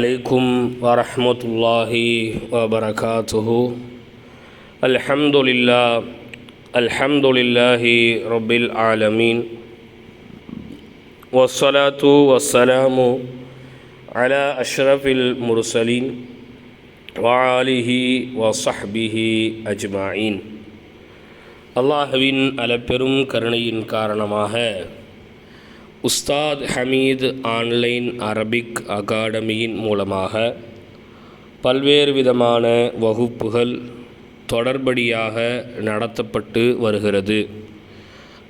عليكم ورحمة الله وبركاته الحمد لله الحمد لله رب العالمين والصلاة والسلام على أشرف المرسلين وعاله وصحبه أجمعين அல்லாஹுவின் அளப்பெரும் கருணையின் காரணமாக உஸ்தாத் ஹமீத் ஆன்லைன் அரபிக் அகாடமியின் மூலமாக பல்வேறு விதமான வகுப்புகள் தொடர்படியாக நடத்தப்பட்டு வருகிறது.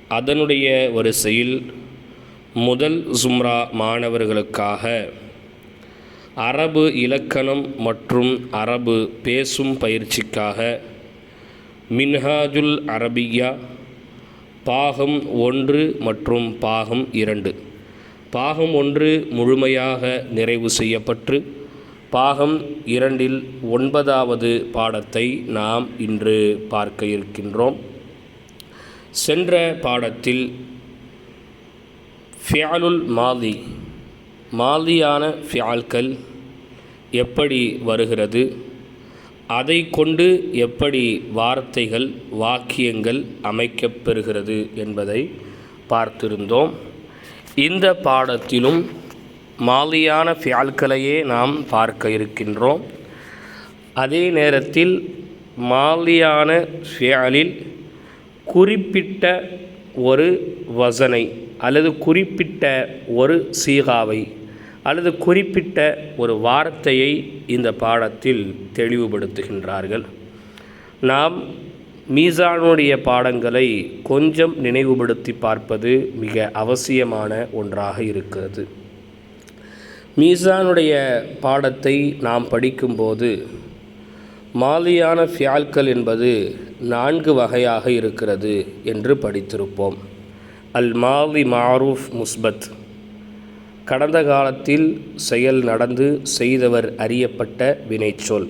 அதனுடைய வரிசையில் முதல் சும்ரா மாணவர்களுக்காக அரபு இலக்கணம் மற்றும் அரபு பேசும் பயிற்சிக்காக மின்ஹாஜுல் அரபியா பாகம் ஒன்று மற்றும் பாகம் இரண்டு. பாகம் ஒன்று முழுமையாக நிறைவு செய்யப்பட்டு பாகம் இரண்டில் ஒன்பதாவது பாடத்தை நாம் இன்று பார்க்க இருக்கின்றோம். சென்ற பாடத்தில் ஃபியாலுல் மாலி மாலியான ஃபியால்கள் எப்படி வருகிறது? அதை கொண்டு எப்படி வார்த்தைகள் வாக்கியங்கள் அமைக்கப்பெறுகிறது என்பதை பார்த்திருந்தோம். இந்த பாடத்திலும் மாலியான ஃபியால்களையே நாம் பார்க்க இருக்கின்றோம். அதே நேரத்தில் மாலியான ஃபியாலில் குறிப்பிட்ட ஒரு வசனை அல்லது குறிப்பிட்ட ஒரு சீகாவை அல்லது குறிப்பிட்ட ஒரு வார்த்தையை இந்த பாடத்தில் தெளிவுபடுத்துகின்றார்கள். நாம் மீசானுடைய பாடங்களை கொஞ்சம் நினைவுபடுத்தி பார்ப்பது மிக அவசியமான ஒன்றாக இருக்கிறது. மீசானுடைய பாடத்தை நாம் படிக்கும்போது மாலியான ஃபியால்கள் என்பது நான்கு வகையாக இருக்கிறது என்று படித்திருப்போம். அல் மாலி மாரூஃப் முஸ்பத். கடந்த காலத்தில் செயல் நடந்து செய்தவர் அறியப்பட்ட வினைச்சொல்.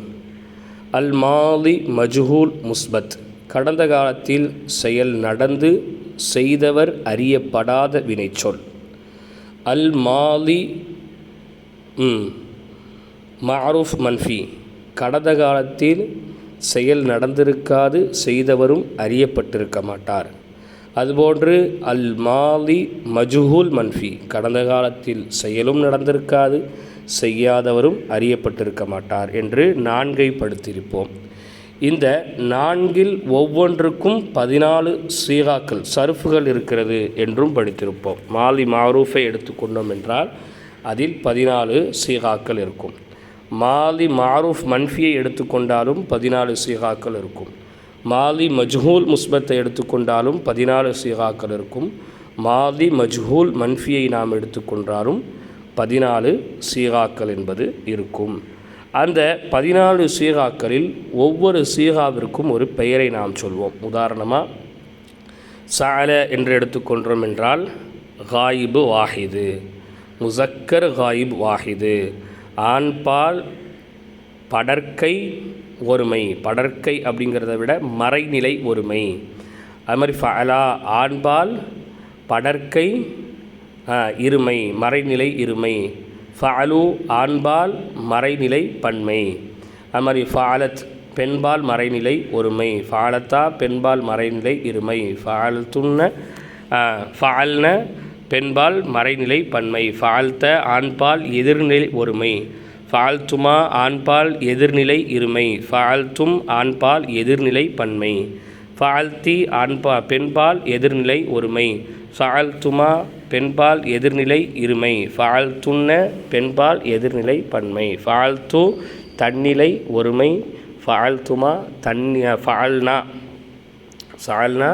அல் மாலி மஜ்ஹூல் முஸ்பத். கடந்த காலத்தில் செயல் நடந்து செய்தவர் அறியப்படாத வினைச்சொல். அல் மாலி மாரூஃப் மன்ஃபி. கடந்த காலத்தில் செயல் நடந்திருக்காது செய்தவரும் அறியப்பட்டிருக்க மாட்டார். அதுபோன்று அல் மாலி மஜுஹூல் மன்ஃபி. கடந்த காலத்தில் செயலும் நடந்திருக்காது செய்யாதவரும் அறியப்பட்டிருக்க மாட்டார் என்று நான்கை படுத்தியிருப்போம். இந்த நான்கில் ஒவ்வொன்றுக்கும் பதினாலு சீகாக்கள் சருஃபுகள் இருக்கிறது என்றும் படித்திருப்போம். மாலி மாரூஃபை எடுத்துக்கொண்டோம் என்றால் அதில் பதினாலு சீகாக்கள் இருக்கும். மாலி மாரூஃப் மன்ஃபியை எடுத்துக்கொண்டாலும் பதினாலு சீகாக்கள் இருக்கும். மாலி மஜ்ஹூல் முஸ்பத்தை எடுத்துக்கொண்டாலும் பதினாலு சீகாக்கள் இருக்கும். மாலி மஜ்ஹூல் மன்ஃபியை நாம் எடுத்துக்கொண்டாலும் பதினாலு சீகாக்கள் என்பது இருக்கும். அந்த பதினாலு சீகாக்களில் ஒவ்வொரு சீகாவிற்கும் ஒரு பெயரை நாம் சொல்வோம். உதாரணமாக சால என்று எடுத்துக்கொண்டோம் என்றால் காயிபு வாஹிது. முசக்கர் காயிப் வாஹிது. ஆண்பால் படற்கை ஒருமை. படற்கை அப்படிங்கிறத விட மறைநிலை ஒருமை. அது மாதிரி ஃபலா ஆண்பால் படற்கை இருமை மறைநிலை இருமை. ஃபலு ஆண்பால் மறைநிலை பன்மை. அது மாதிரி ஃபாலத் பெண்பால் மறைநிலை ஒருமை. ஃபாலத்தா பெண்பால் மறைநிலை இருமை. ஃபாலத்துன்ன ஃபால்ன பெண்பால் மறைநிலை பன்மை. ஃபால்த்த ஆண்பால் எதிர்நிலை ஒருமை. ஃபால்துமா ஆண்பால் எதிர்நிலை இருமை. ஃபால்தும் ஆண்பால் எதிர்நிலை பன்மை. ஃபால்தி ஆண்பா பெண்பால் எதிர்நிலை ஒருமை. ஃபால்துமா பெண்பால் எதிர்நிலை இருமை. ஃபால்துன்ன பெண்பால் எதிர்நிலை பன்மை. ஃபால்து தன்னிலை ஒருமை. ஃபால்துமா தன் ஃபால்னா சால்னா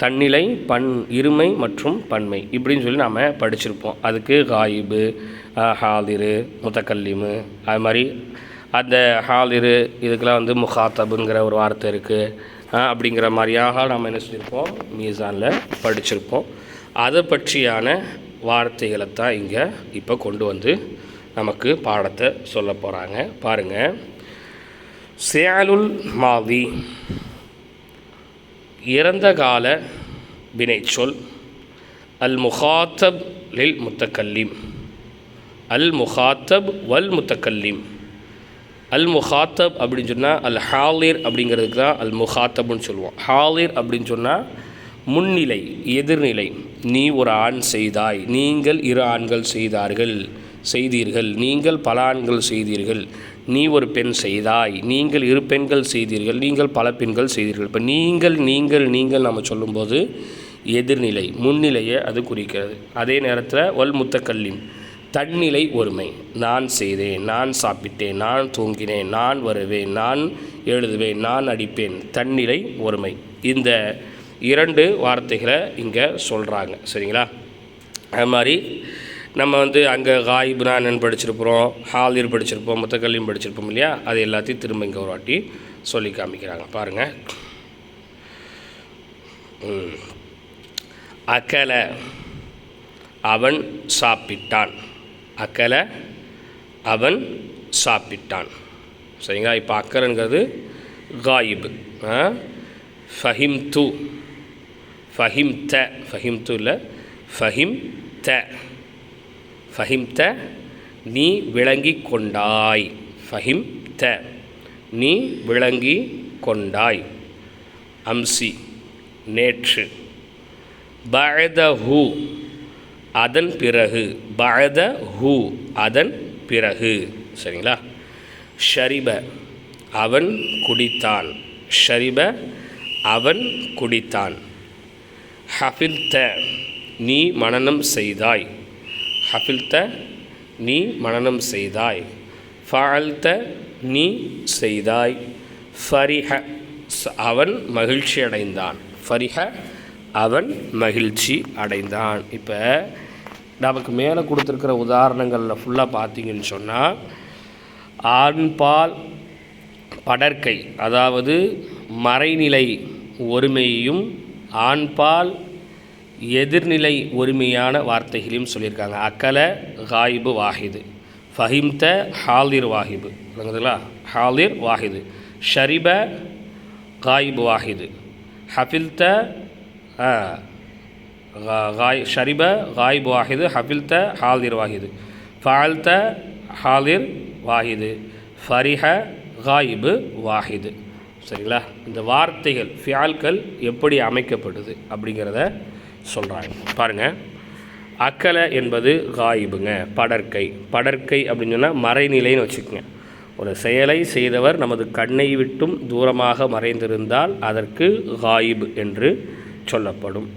தன்னிலை பன் இருமை மற்றும் பன்மை. இப்படின்னு சொல்லி நாம் படிச்சிருப்போம். அதுக்கு காயிபு ஹாலிரு முத்தக்கல்லிமு அது மாதிரி அந்த ஹாலிரு இதுக்கெல்லாம் வந்து முகாத்தபுங்கிற ஒரு வார்த்தை இருக்குது அப்படிங்கிற மாதிரியாக நம்ம என்ன செஞ்சுருப்போம்? மீசானில் படிச்சிருப்போம். அதை பற்றியான வார்த்தைகளை தான் இங்கே இப்போ கொண்டு வந்து நமக்கு பாடத்தை சொல்ல போகிறாங்க பாருங்கள் சேலுல் மாவி இறந்த கால வினைச்சொல் அல் முகாத்தப் லில் முத்தக்கல்லீம் அல் முஹாத்தப் வல் முத்தக்கல்லீம் அல் முஹாத்தப் அப்படின்னு சொன்னால் அல் ஹாலிர் அப்படிங்கிறதுக்கு தான் அல் முஹாத்தப்னு சொல்லுவோம். ஹாலிர் அப்படின்னு சொன்னால் முன்னிலை எதிர்நிலை. நீ ஒரு ஆண் செய்தாய். நீங்கள் இரு ஆண்கள் செய்தார்கள் செய்தீர்கள். நீங்கள் பல ஆண்கள் செய்தீர்கள். நீ ஒரு பெண் செய்தாய். நீங்கள் இரு பெண்கள் செய்தீர்கள் நீங்கள் பல பெண்கள் செய்தீர்கள். இப்போ நீங்கள் நீங்கள் நீங்கள் நம்ம சொல்லும்போது எதிர்நிலை முன்னிலையை அது குறிக்கிறது. அதே நேரத்தில் ஒல் முத்தக்கல்லின் தன்னிலை ஒருமை. நான் செய்தேன் நான் சாப்பிட்டேன் நான் தூங்கினேன் நான் வருவேன் நான் எழுதுவேன் நான் அடிப்பேன். தன்னிலை ஒருமை. இந்த இரண்டு வார்த்தைகளை இங்கே சொல்கிறாங்க சரிங்களா? அது மாதிரி நம்ம வந்து அங்கே காயிப்னா என்னன்னு படிச்சிருப்போம் ஹாலிர் படிச்சிருப்போம் முத்தக்கல்லியும் படிச்சிருப்போம் இல்லையா? அது எல்லாத்தையும் திரும்ப இங்கே ஒரு வாட்டி சொல்லி காமிக்கிறாங்க. பாருங்கள் அக்கல அவன் சாப்பிட்டான். அக்கல அவன் சாப்பிட்டான். சரிங்களா? இப்போ அக்கலங்கிறது காயிபு. ஃபஹிம் து ஃபஹிம் த ஃபஹிம் து இல்லை. ஃபஹிம் த ஃபஹிம்த நீ விளங்கி கொண்டாய் ஃபஹிம் த நீ விளங்கி கொண்டாய் அம்சி நேற்று. பஅதஹு அதன் பிறகு. பஅத ஹூ அதன் பிறகு. சரிங்களா? ஷரிப அவன் குடித்தான். ஷரிப அவன் குடித்தான். ஹஃபில்த நீ மனனம் செய்தாய். ஹஃபில்த நீ மனனம் செய்தாய். ஃபஅல்த நீ செய்தாய். ஃபரிஹ அவன் மகிழ்ச்சி அடைந்தான். ஃபரிஹ அவன் மகிழ்ச்சி அடைந்தான். இப்போ நமக்கு மேலே கொடுத்துருக்கிற உதாரணங்களில் ஃபுல்லாக பார்த்தீங்கன்னு சொன்னால் ஆண்பால் படற்கை அதாவது மறைநிலை ஒருமையையும் ஆண்பால் எதிர்நிலை ஒருமையான வார்த்தைகளையும் சொல்லியிருக்காங்க. அக்கல காயிபு வாஹிது. ஃபஹிம்த ஹாலிர் வாஹிபு. விளங்குதுங்களா? ஹாலிர் வாஹிது. ஷரிப காயிபு வாஹிது. ஹஃபில்த ஆ, காய் ஷரிப காயிப் வாஹிது ஹஃபில்த ஹாலிர் வாஹிது. ஃபால்த ஹாலிர் வாஹிது. ஃபரிஹ காயிபு வாஹிது. சரிங்களா? இந்த வார்த்தைகள் ஃபியால்கள் எப்படி அமைக்கப்படுது அப்படிங்கிறத சொல்கிறாங்க பாருங்கள் அக்கலை என்பது காயிபுங்க. படற்கை. படற்கை அப்படின்னு சொன்னால் மறைநிலைன்னு வச்சுக்கோங்க. ஒரு செயலை செய்தவர் நமது கண்ணை விட்டும் தூரமாக மறைந்திருந்தால் அதற்கு காயிப் என்று சொல்லப்படும்.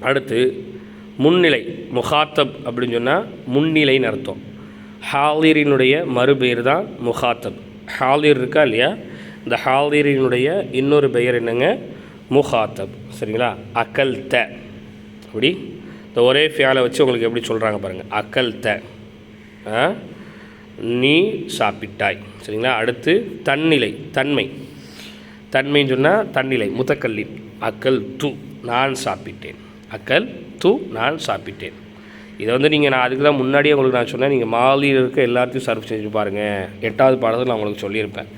அடுத்து முன்னிலை. முகாத்தப் அப்படின்னு சொன்னால் முன்னிலைன்னு அர்த்தம். ஹாலிரினுடைய மறுபெயர் தான் முகாத்தப். ஹாலிர் இருக்கா இல்லையா? இந்த ஹாலிரினுடைய இன்னொரு பெயர் என்னங்க? முகாத்தப். சரிங்களா? அக்கல் த அப்படி இந்த ஒரே ஃபியாலை வச்சு உங்களுக்கு எப்படி சொல்கிறாங்க பாருங்கள் அக்கல் த ஆ? நீ சாப்பிட்டாய். சரிங்களா? அடுத்து தன்னிலை தன்மை. தன்மைன்னு சொன்னால் தன்னிலை முத்தக்கல்லி. அக்கல் து நான் சாப்பிட்டேன். அக்கல் து நான் சாப்பிட்டேன். இதை வந்து நீங்கள் நான் அதுக்கு தான் முன்னாடியே உங்களுக்கு நான் சொன்னேன். நீங்கள் மாலியில் இருக்க எல்லாத்தையும் சர்வ் செஞ்சு பாருங்கள் எட்டாவது பாடத்தில் நான் உங்களுக்கு சொல்லியிருப்பேன்.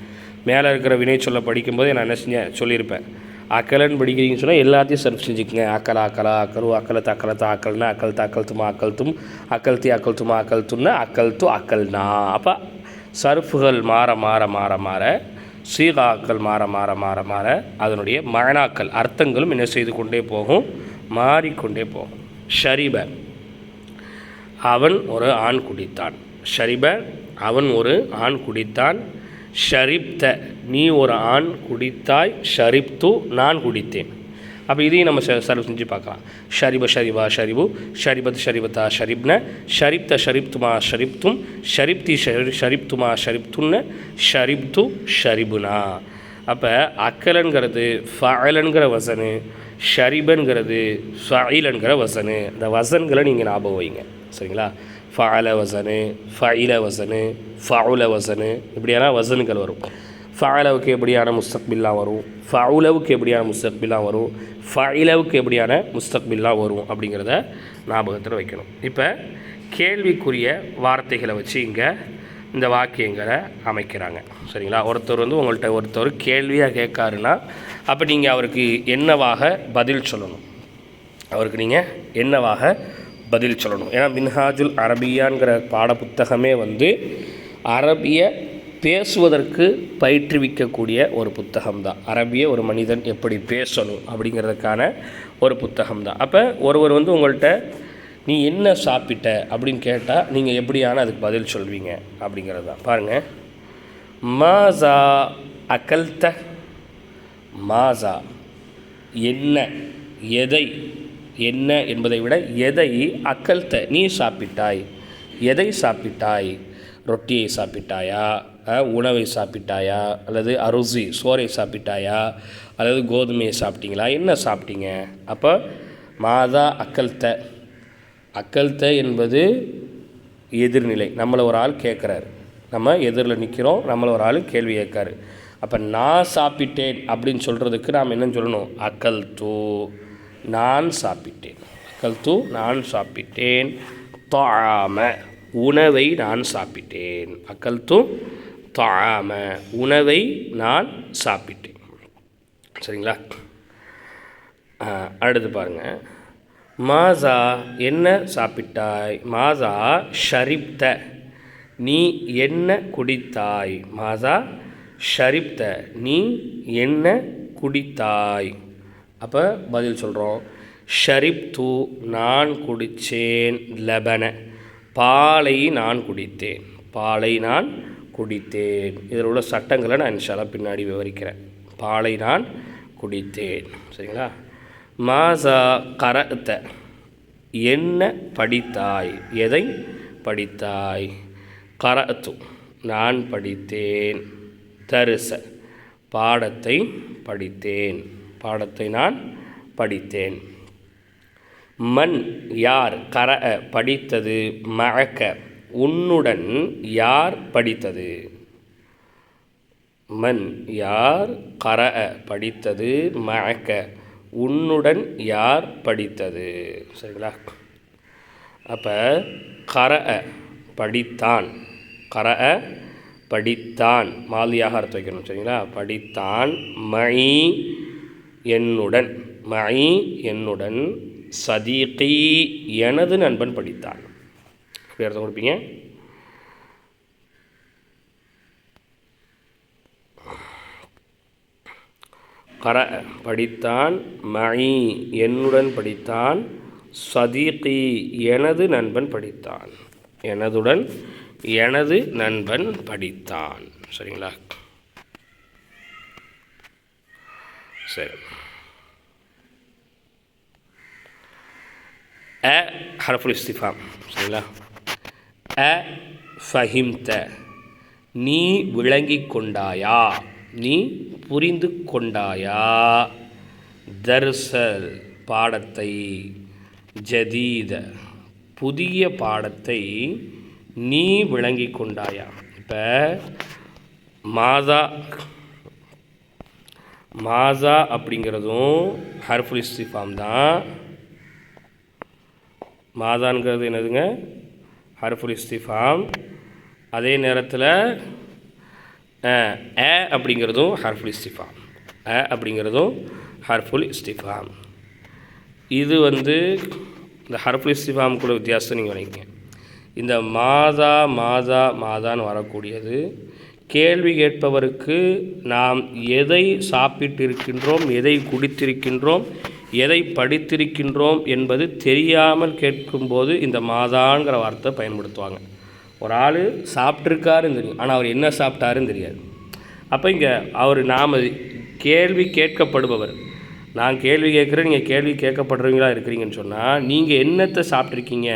மேலே இருக்கிற வினை சொல்ல படிக்கும்போது நான் என்ன செஞ்சேன்? சொல்லியிருப்பேன். அக்கலன்னு படிக்கிறீங்கன்னு சொன்னால் எல்லாத்தையும் சர்வ் செஞ்சுக்கங்க. அக்கலா அக்கலா அக்கரு அக்கலத்து அக்கலத்து அக்கல்னா அக்கல் அக்கல் துமா அக்கல் தும். அக்கல் தி அக்கல் துமா அக்கல் துன்னா அக்கல் து அக்கல்னா அப்போ சர்ஃபுகள் மாற மாற மாற மாற சீகாக்கள் மாற மாற மாற மாற அதனுடைய மயனாக்கள் அர்த்தங்களும் என்ன செய்து கொண்டே போகும்? மாறிக்கொண்டே போகும். ஷரிப. அவன் ஒரு ஆண் குடித்தான். ஷரிப அவன் ஒரு ஆண் குடித்தான். ஷரிப்த. நீ ஒரு ஆண் குடித்தாய் ஷரிப்து நான் குடித்தேன். அப்போ இதையும் நம்ம ச சர்வ் செஞ்சு பார்க்கலாம். ஷரிப ஷரிபா ஷரிபு ஷரிபத் ஷரிபத்தா ஷரிப்ன. ஷரிப்த ஷரிப்துமா ஷரிப்தும். ஷரிப்தி ஷரி ஷரிப்துமா ஷரிப்துன்னு. ஷரிப்து ஷரிபுனா. அப்போ அக்கலன்கிறது ஃபஅலன்கிற வசனு ஷரிபன்கிறது ஃபைலன்கிற வசனு. இந்த வசன்களை நீங்கள் ஞாபகம் வைங்க. சரிங்களா? ஃபஅல வசனு ஃபஇல வசனு ஃபவுல வசனு இப்படியான வசனுகள் வரும். ஃபஅலவுக்கு எப்படியான முஸ்தக்பில்லாம் வரும்? ஃபவுலவுக்கு எப்படியான முஸ்தக்பில்லாம் வரும்? ஃபஇலவுக்கு எப்படியான முஸ்தக்பில்லாம் வரும்? அப்படிங்கிறத ஞாபகத்தில் வைக்கணும். இப்போ கேள்விக்குரிய வார்த்தைகளை வச்சு இங்கே இந்த வாக்கியங்களை அமைக்கிறாங்க. சரிங்களா? ஒருத்தர் வந்து உங்கள்கிட்ட ஒருத்தர் கேள்வியாக கேட்காருன்னா அப்போ நீங்கள் அவருக்கு என்னவாக பதில் சொல்லணும்? அவருக்கு நீங்கள் என்னவாக பதில் சொல்லணும். ஏன்னா மின்ஹாஜுல் அரபியாங்கிற பாடப்புத்தகமே வந்து அரபிய பேசுவதற்கு பயிற்றுவிக்கக்கூடிய ஒரு புத்தகம் தான் அரபிய ஒரு மனிதன் எப்படி பேசணும் அப்படிங்கிறதுக்கான ஒரு புத்தகம் தான் அப்போ ஒருவர் வந்து உங்கள்கிட்ட நீ என்ன சாப்பிட்ட? அப்படின்னு கேட்டால் நீங்கள் எப்படியான அதுக்கு பதில் சொல்வீங்க? அப்படிங்கிறது தான் பாருங்கள் மாசா அகல்த? மாசா. என்ன? எதை? என்ன என்பதை விட எதை அக்கல்த்த நீ சாப்பிட்டாய்? எதை சாப்பிட்டாய்? ரொட்டியை சாப்பிட்டாயா? உணவை சாப்பிட்டாயா? அல்லது அரிசி சோறை சாப்பிட்டாயா? அல்லது கோதுமையை சாப்பிட்டீங்களா? என்ன சாப்பிட்டீங்க? அப்போ மாதா அக்கல்த்த. அக்கல்த்த என்பது எதிர்நிலை. நம்மளை ஒரு ஆள் கேட்குறாரு. நம்ம எதிரில் நிற்கிறோம் நம்மளை ஒரு ஆள் கேள்வி கேட்காரு அப்போ நான் சாப்பிட்டேன் அப்படின்னு சொல்கிறதுக்கு நாம் என்ன சொல்லணும்? அக்கல் தூ நான் சாப்பிட்டேன். கல்து நான் சாப்பிட்டேன். தாம உணவை நான் சாப்பிட்டேன். அக்கல்து தாம உணவை நான் சாப்பிட்டேன். சரிங்களா? அடுத்து பாருங்கள் மாசா என்ன சாப்பிட்டாய்? மாசா ஷரிப்த. நீ என்ன குடித்தாய்? மாசா ஷரிப்த. நீ என்ன குடித்தாய்? அப்போ பதில் சொல்கிறோம் ஷரிப் தூ நான் குடித்தேன் லபன. பாலை நான் குடித்தேன். பாலை நான் குடித்தேன். இதில் உள்ள சட்டங்களை நான் இன்ஷால்லா பின்னாடி விவரிக்கிறேன். பாலை நான் குடித்தேன். சரிங்களா? மாசா கரத்த என்ன படித்தாய்? எதை படித்தாய்? கரத்து நான் படித்தேன். தரிச. பாடத்தை படித்தேன். பாடத்தை நான் படித்தேன். மண் யார் கர படித்தது? மழக்க. உன்னுடன் யார் படித்தது? மண் யார் கர படித்தது? மழக்க. உன்னுடன் யார் படித்தது? சரிங்களா? அப்போ கர படித்தான். கர படித்தான். மாலியாக அர்த்த வைக்கணும் சரிங்களா? படித்தான். மணி என்னுடன் மணி என்னுடன் சதீகி எனது நண்பன் படித்தான். எப்படி அர்த்தம் கொடுப்பீங்க. கர படித்தான் மணி என்னுடன் படித்தான் சதீகி எனது நண்பன் படித்தான். எனதுடன் எனது நண்பன் படித்தான். சரிங்களா? சரி. அ ஹரஃபுல் இஸ்திஃபாம். சரிங்களா அ ஃபஹிம்த. நீ விளங்கிக் கொண்டாயா? நீ புரிந்து கொண்டாயா? தர்சல் பாடத்தை ஜதீத. புதிய பாடத்தை நீ விளங்கிக் கொண்டாயா? இப்போ மாதா மாசா அப்படிங்கிறதும் ஹர்ஃபுல் ஃபார்ம் தான். மாதான்கிறது என்னதுங்க? ஹர்ஃபுல் ஃபார்ம் அதே நேரத்தில் ஏ அப்படிங்கிறதும் ஹர்ஃபுல் ஃபார்ம் ஏ அப்படிங்கிறதும் ஹர்ஃபுல் ஃபார்ம் இது வந்து இந்த ஹர்ஃபுல் இஸ்திஃபாமுக்குள்ள வித்தியாசம் நீங்கள் நினைக்கிங்க இந்த மாதா மாதா மாதான்னு வரக்கூடியது கேள்வி கேட்பவருக்கு நாம் எதை சாப்பிட்டிருக்கின்றோம் எதை குடித்திருக்கின்றோம் எதை படித்திருக்கின்றோம் என்பது தெரியாமல் கேட்கும்போது இந்த மாதாங்கிற வார்த்தை பயன்படுத்துவாங்க. ஒரு ஆள் சாப்பிட்ருக்காருன்னு தெரியும் ஆனால் அவர் என்ன சாப்பிட்டாருன்னு தெரியாது. அப்போ இங்கே அவர் நாம் கேள்வி கேட்கப்படுபவர். நான் கேள்வி கேட்குறேன் நீங்கள் கேள்வி கேட்கப்படுறவங்களா இருக்கிறீங்கன்னு சொன்னால் நீங்கள் என்னத்தை சாப்பிட்ருக்கீங்க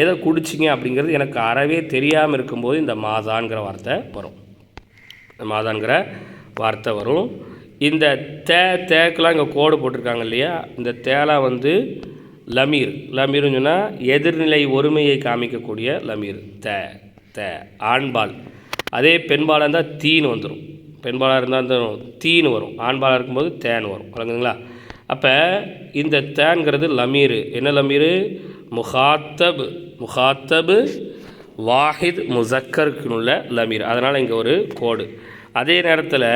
எதை குடிச்சிங்க அப்படிங்கிறது எனக்கு அறவே தெரியாமல் இருக்கும்போது இந்த மாதாங்கிற வார்த்தை வரும். இந்த வார்த்தை வரும். இந்த தே தேக்கெலாம் இங்கே கோடு போட்டிருக்காங்க இல்லையா? இந்த தேலாம் வந்து லமீர். லமீர்னு சொன்னால் எதிர்நிலை ஒருமையை காமிக்கக்கூடிய லமீர். தே தே ஆண்பால். அதே பெண்பாலாக இருந்தால் தீன்னு வந்துடும் பெண்பாலாக இருந்தால் அந்த தீன்னு வரும். ஆண்பாலாக இருக்கும்போது தேன் வரும். வழங்குதுங்களா அப்போ இந்த தேன்கிறது லமீர். என்ன லமீர்? முகாத்தபு. முகாத்தபு வாஹித் முசக்கருக்குள்ள லமீர். அதனால் இங்கே ஒரு கோடு. அதே நேரத்தில்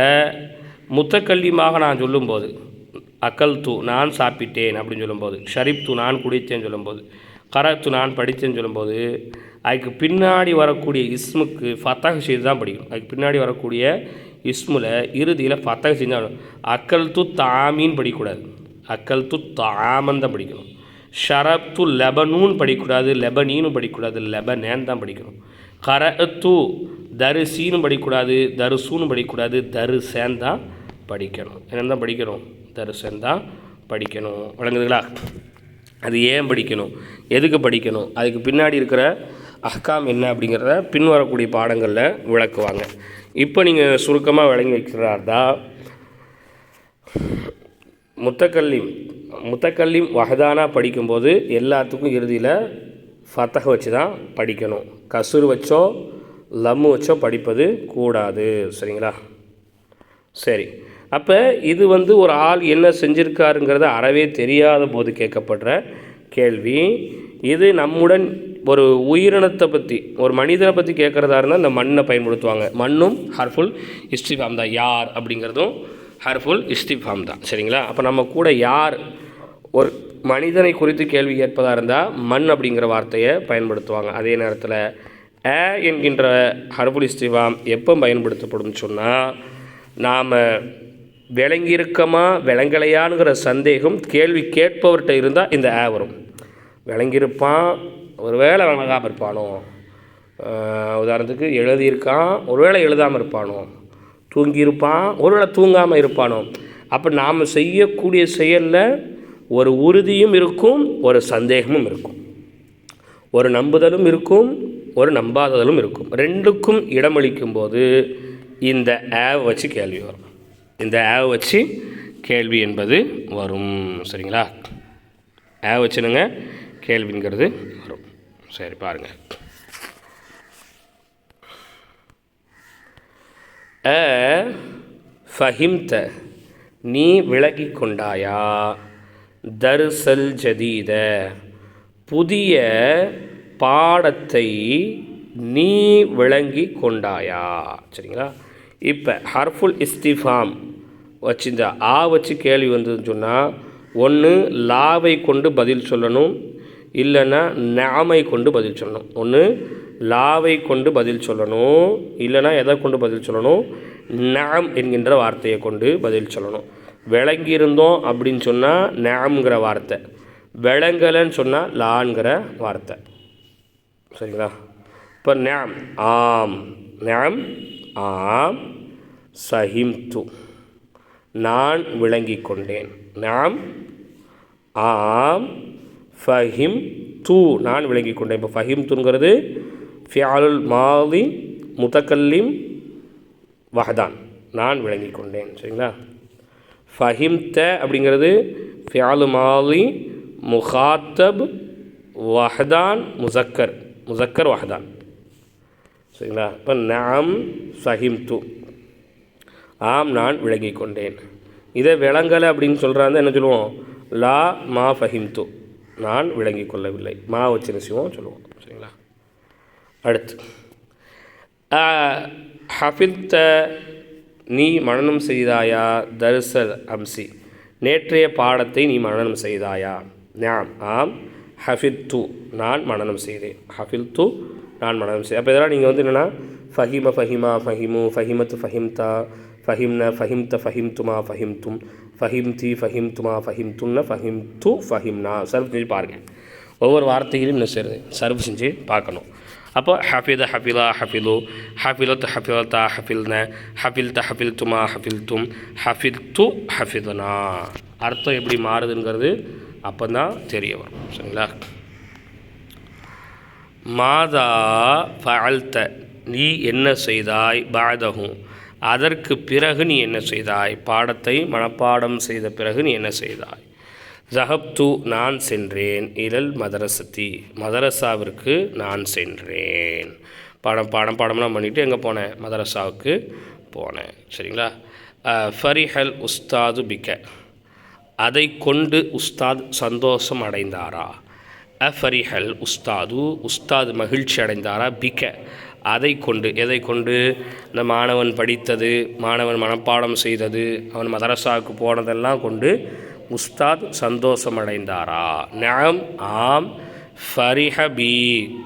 முத்தக்கல்லிமாக நான் சொல்லும்போது அக்கல் தூ நான் சாப்பிட்டேன் அப்படின்னு சொல்லும்போது ஷரீப் தூ நான் குடித்தேன்னு சொல்லும்போது கரத்து நான் படித்தேன்னு சொல்லும்போது அதுக்கு பின்னாடி வரக்கூடிய இஸ்முக்கு ஃபத்தக செய்து தான் படிக்கணும். அதுக்கு பின்னாடி வரக்கூடிய இஸ்மில் இறுதியில் ஃபத்தக செஞ்சாலும் அக்கல் து தாமின்னு படிக்கக்கூடாது. அக்கல் து தாமன் தான் படிக்கணும். ஷரத்து லெபனூன் படிக்கக்கூடாது லெபனீன்னு படிக்கக்கூடாது லெபனேன் தான் படிக்கணும். கரத்து தரிசின்னு படிக்கக்கூடாது தருசூன்னு படிக்கக்கூடாது தருசேன் தான் படிக்கணும். என்ன தான் படிக்கணும்? தருசேன் தான் படிக்கணும். வழங்குதுங்களா அது ஏன் படிக்கணும்? எதுக்கு படிக்கணும்? அதுக்கு பின்னாடி இருக்கிற அஹ்காம் என்ன அப்படிங்கிறத பின்வரக்கூடிய பாடங்களில் விளக்குவாங்க. இப்போ நீங்கள் சுருக்கமாக விளங்கி வைக்கிறார்தான் முத்தக்கல்லிம் முத்தக்கல்லிம் வஹதானா படிக்கும்போது எல்லாத்துக்கும் இறுதியில் ஃபத்தக வச்சு தான் படிக்கணும். கசுர் வச்சோ லம்மு வச்சோ படிப்பது கூடாது. சரிங்களா? சரி. அப்போ இது வந்து ஒரு ஆள் என்ன செஞ்சுருக்காருங்கிறத அறவே தெரியாத போது கேட்கப்படுற கேள்வி. இது நம்முடன் ஒரு உயிரினத்தை பற்றி ஒரு மனிதனை பற்றி கேட்குறதா இருந்தால் இந்த மண்ணை பயன்படுத்துவாங்க. மண்ணும் ஹர்ஃபுல் ஃபார்ம் தான் யார் அப்படிங்கிறதும் ஹர்ஃபுல் இஸ்திஃபாம் தான் சரிங்களா? அப்போ நம்ம கூட யார் ஒரு மனிதனை குறித்து கேள்வி கேட்பதாக இருந்தால் மண் அப்படிங்கிற வார்த்தையை பயன்படுத்துவாங்க. அதே நேரத்தில் ஏ என்கின்ற ஹர்புல் இஸ்திஃபாம் எப்போ பயன்படுத்தப்படும் சொன்னால் நாம் விளங்கியிருக்கமா விளங்கலையானுங்கிற சந்தேகம் கேள்வி கேட்பவர்கிட்ட இருந்தால் இந்த ஆ வரும். விளங்கியிருப்பான் ஒருவேளை விளங்காமல் இருப்பானோ? உதாரணத்துக்கு எழுதியிருக்கான் ஒருவேளை எழுதாமல் இருப்பானோ? தூங்கியிருப்பான். ஒரு வேளை தூங்காமல் இருப்பானோ? அப்போ நாம் செய்யக்கூடிய செயலில் ஒரு உறுதியும் இருக்கும் ஒரு சந்தேகமும் இருக்கும். ஒரு நம்புதலும் இருக்கும் ஒரு நம்பாததலும் இருக்கும். ரெண்டுக்கும் இடமளிக்கும் போது இந்த ஆவ் வச்சு கேள்வி வரும். இந்த ஆவ் வச்சு கேள்வி என்பது வரும். சரிங்களா? ஆவ் வச்சுனுங்க கேள்விங்கிறது வரும். சரி பாருங்கள் அ ஃபஹிம்த நீ விலகி கொண்டாயா தர்சல் ஜதீத புதிய பாடத்தை நீ விளங்கி கொண்டாயா சரிங்களா? இப்போ ஹர்ஃபுல் இஸ்திஃபாம் வச்சு இந்த ஆ வச்சு கேள்வி வந்ததுன்னு சொன்னால் ஒன்று லாவை கொண்டு பதில் சொல்லணும் இல்லைன்னா நாமை கொண்டு பதில் சொல்லணும். ஒன்று லாவை கொண்டு பதில் சொல்லணும். இல்லைன்னா எதை கொண்டு பதில் சொல்லணும்? நாம் என்கின்ற வார்த்தையை கொண்டு பதில் சொல்லணும். விளங்கியிருந்தோம் அப்படின்னு சொன்னால் நாம்ங்கிற வார்த்தை. விளங்கலைன்னு சொன்னால் லான்கிற வார்த்தை. சரிங்களா? இப்போ நாம் ஆம். நாம் ஆம். சஹிம்து நான் விளங்கி கொண்டேன். நாம் ஆம். ஃபஹிம் தூ நான் விளங்கி கொண்டேன். இப்போ ஃபஹிம் தூங்கிறது ஃபியாலுல் மாதி முதக்கல்லிம் வஹதான். நான் விளங்கி கொண்டேன். சரிங்களா? ஃபஹிம்த அப்படிங்கிறது ஃபியாலு மாலி முஹாத்தப் வஹதான் முசக்கர் முசக்கர் வஹதான். சரிங்களா? இப்போ நாம் ஃபஹிம் ஃபஹிம்து ஆம் நான் விளங்கி கொண்டேன். இதை விளங்கலை அப்படின்னு சொல்கிறாங்க என்ன சொல்லுவோம்? லா மா ஃபஹிம்து நான் விளங்கி கொள்ளவில்லை. மா வச்சு என்ன சொல்லுவோம். சரிங்களா? அடுத்து. ஹஃபித்த நீ மனனம் செய்தாயா? தர்சல் அம்சி. நேற்றைய பாடத்தை நீ மனனம் செய்தாயா? ஞாம் ஆம். ஹஃபித்து நான் மனனம் செய்தேன். ஹஃபில்து நான் மனனம் செய்தேன் அப்போ இதெல்லாம் நீங்கள் வந்து என்னென்னா ஃபஹிம ஃபஹிமா ஃபஹிமு ஃபஹிமத்து ஃபஹிம்தா. ஃபஹிம்ன ஃபஹிம்த ஃபஹிம்துமா ஃபஹிம்தும். ஃபஹிம்தி ஃபஹிம்துமா ஃபஹிம் து ஃபஹிம்னா. சர்வ் செஞ்சு பாருங்கள் ஒவ்வொரு வார்த்தைகளையும் என்ன செய்யுது சர்வ் செஞ்சு பார்க்கணும். அப்போ ஹஃபித ஹஃபிலா ஹஃபிலு. ஹஃபிலத் ஹஃபிலத்தா ஹஃபில்ன. ஹபில்துமா ஹபில்தும் ஹஃபித் து ஹஃபிதனா. அர்த்தம் எப்படி மாறுதுங்கிறது அப்போ தான் தெரிய வரும். சரிங்களா? மாதா ஃபஅல்த. நீ என்ன செய்தாய்? பாதகும் அதற்கு பிறகு நீ என்ன செய்தாய்? பாடத்தை மனப்பாடம் செய்த பிறகு நீ என்ன செய்தாய்? ஜஹப்து நான் சென்றேன். இலல் மதரசத்தி மதரசாவிற்கு நான் சென்றேன். பாடம் பாடம் பாடம்லாம் பண்ணிவிட்டு எங்கே போனேன் மதரசாவுக்கு போனேன் சரிங்களா? ஃபரிஹல் உஸ்தாது பிக்க. அதை கொண்டு உஸ்தாத் சந்தோஷம் அடைந்தாரா? அஃபரிஹல் உஸ்தாது. உஸ்தாது மகிழ்ச்சி அடைந்தாரா? பிக்க. அதை கொண்டு எதை கொண்டு? இந்த மாணவன் படித்தது மாணவன் மனப்பாடம் செய்தது அவன் மதரசாவுக்கு போனதெல்லாம் கொண்டு உஸ்தாத் சந்தோஷமடைந்தாரா? நாம் ஆம் ஃபரிஹபி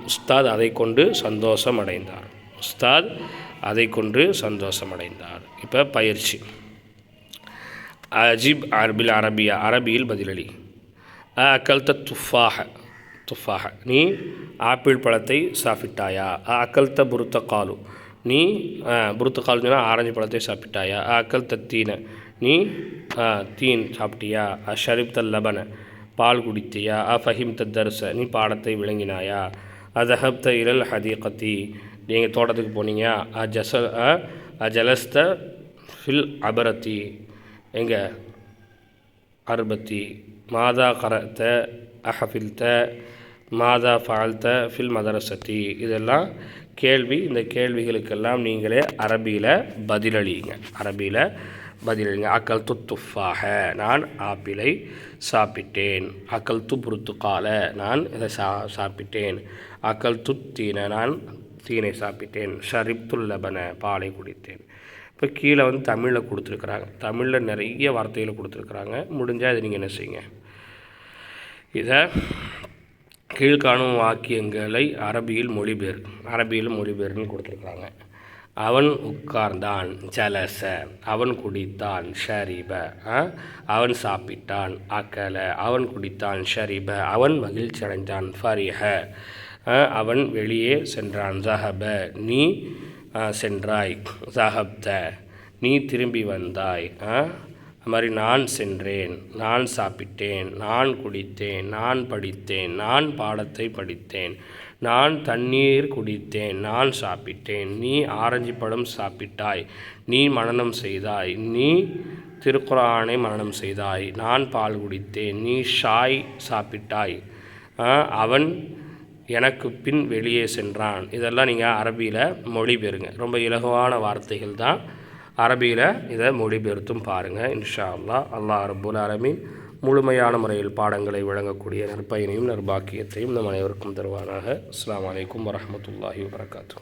உஸ்தாத் அதை கொண்டு சந்தோஷம் அடைந்தார் உஸ்தாத் அதை கொண்டு சந்தோஷம் அடைந்தார் இப்போ பயிற்சி. அஜிப் அரபில் அரபியா அரபியில் பதிலளி அக்கல்த துஃபாக துஃபாக. நீ ஆப்பிள் பழத்தை சாப்பிட்டாயா? அக்கல்த்த புருத்த காலு. நீ புருத்த காலுனா ஆரஞ்சு பழத்தை சாப்பிட்டாயா? அக்கல் தீனை. நீ ஆ, தீன் சாப்பிட்டியா? ஷரிப் தல் லபன. பால் குடித்தியா? அ ஃபஹிம் தர்ச. நீ பாடத்தை விளங்கினாயா? அதஹப்த ஹதி ஹதீகத்தி. நீங்கள் தோட்டத்துக்கு போனீங்க. அ ஜச அ ஜலஸ்த ஃபில் அபரத்தி. எங்கே? அர்பத்தி மாதா கரத்த அஹஃபில்த மாதா ஃபால்த ஃபில் மதரசத்தி இதெல்லாம் கேள்வி இந்த கேள்விகளுக்கெல்லாம் நீங்களே அரபியில் பதிலளிங்க அரபியில் பதிலளிங்க. அக்கல் துத்துஃபாக நான் ஆப்பிளை சாப்பிட்டேன். அக்கல் துப்புருத்துக்கால நான் இதை சா சாப்பிட்டேன். அக்கல் துத்தீன நான் தீனை சாப்பிட்டேன். ஷரிப்துல்லபன பாலை குடித்தேன். இப்போ கீழே வந்து தமிழில் கொடுத்துருக்குறாங்க. தமிழில் நிறைய வார்த்தைகளை கொடுத்துருக்குறாங்க. முடிஞ்சால் இதை நீங்கள் என்ன செய்யுங்க? இதை கீழ்காணும் வாக்கியங்களை அரபியில் மொழிபெயர் அரபியில் மொழிபெயர்னு கொடுத்துருக்குறாங்க அவன் உட்கார்ந்தான் ஜலச அவன் குடித்தான் ஷரிப ஆ? அவன் சாப்பிட்டான் அக்கல அவன் குடித்தான் ஷரிப அவன் மகிழ்ச்சி அடைந்தான் ஃபரிஹ ஆ? அவன் வெளியே சென்றான் ஜஹப நீ சென்றாய் ஜஹப்த நீ திரும்பி வந்தாய் ஆ? அது மாதிரி நான் சென்றேன் நான் சாப்பிட்டேன் நான் குடித்தேன் நான் படித்தேன் நான் பாடத்தை படித்தேன் நான் தண்ணீர் குடித்தேன் நான் சாப்பிட்டேன் நீ ஆரஞ்சு பழம் சாப்பிட்டாய் நீ மனனம் செய்தாய் நீ திருக்குறானை மனனம் செய்தாய் நான் பால் குடித்தேன் நீ ஷாய் சாப்பிட்டாய். அவன் எனக்கு பின் வெளியே சென்றான். இதெல்லாம் நீங்கள் அரபியில் மொழிபெறுங்க ரொம்ப இலகுவான வார்த்தைகள் தான். அரபியில் இதை மொழிபெயர்த்தும் பாருங்கள் இன்ஷா அல்லா அல்லாஹ் ரப்புல் ஆலமீன் முழுமையான முறையில் பாடங்களை வழங்கக்கூடிய நற்பயனையும் நற்பாக்கியத்தையும் நம் அனைவருக்கும் தருவானாக. அஸ்லாம் அலைக்கும் வரமத்துல்லாஹி வரகாத்தூ